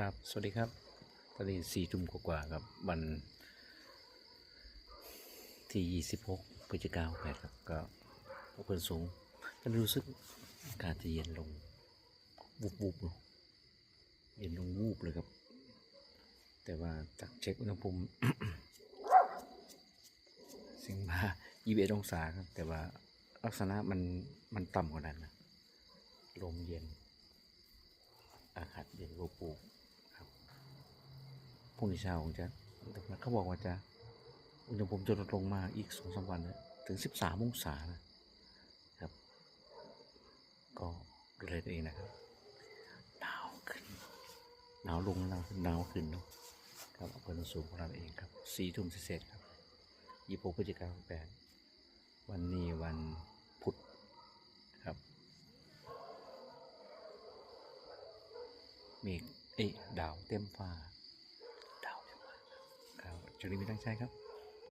ครับ สวัสดีครับ ตอนนี้สี่ทุ่มกว่าครับ วันที่ยี่สิบหกพฤศจิกายนครับ ก็เพิ่นสูงก็รู้สึกอากาศจะเย็นลงวูบวูบเนอะเย็นลงวูบเลยครับ แต่ว่าจากเช็คอุณหภูมิสิงมายี่สิบเอ็ดองศาครับ แต่ว่าลักษณะมันมันต่ำกว่านั้นนะลมเย็น อากาศเย็นวูบวูบๆครับ พรุ่งนี้เช้าคงจะเขาบอกว่าจะอุณหภูมิจะลดลงมาอีกสองสามวันนะถึงสิบสามองศานะครับ ก็ดูแลตัวเองนะครับหนาวขึ้นหนาวลงหนาวขึ้นหนาวขึ้นเนาะครับอำเภอโนนสูงของเราเองครับสี่ทุ่มเศษครับยี่สิบพฤศจิกายนแปดวันนี้วันพุธครับเมฆเอ้ดาวเต็มฟ้า จาวเต็มฟ้าครับจุลินทร์มีตั้งใจครับ